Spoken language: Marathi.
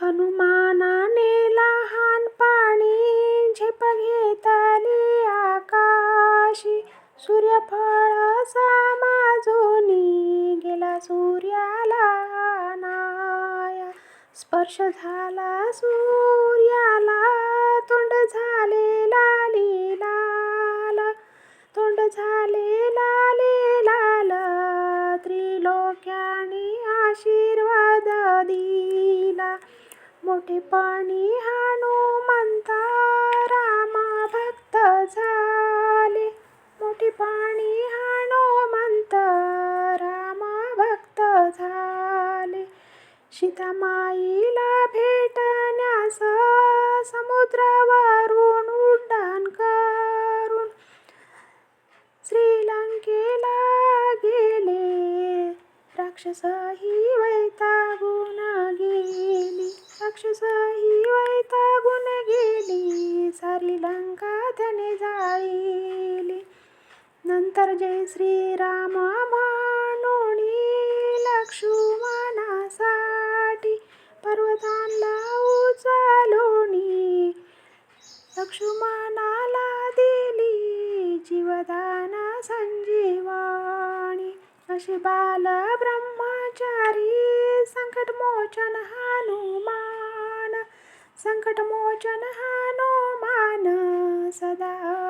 हनुमानाने लहानपणी झेप घेतली आकाशी. सूर्यफळाचा माजोनी गेला सूर्याला नाया. स्पर्श झाला सूर्याला तोंड झाले लाली लाल तोंड झाले मोठेपणी हनुमंता रामा भक्त झाले. मोठेपणी हनुमंत रामा भक्त झाले. सीतामाईला भेटण्यास समुद्रावरून उड्डाण करून श्रीलंकेला गेले. राक्षसही वैताग राक्षसही वैतागून गेली. सारी लंका त्याने जाळली. नंतर जय श्रीराम म्हणून लक्ष्मणासाठी पर्वतांना उचालोणी लक्ष्मणाला दिली जीवदान संजीवाणी अशी बाल ब्रह्मचारी संकटमोचन हनुमान संकटमोचन हनुमान सदा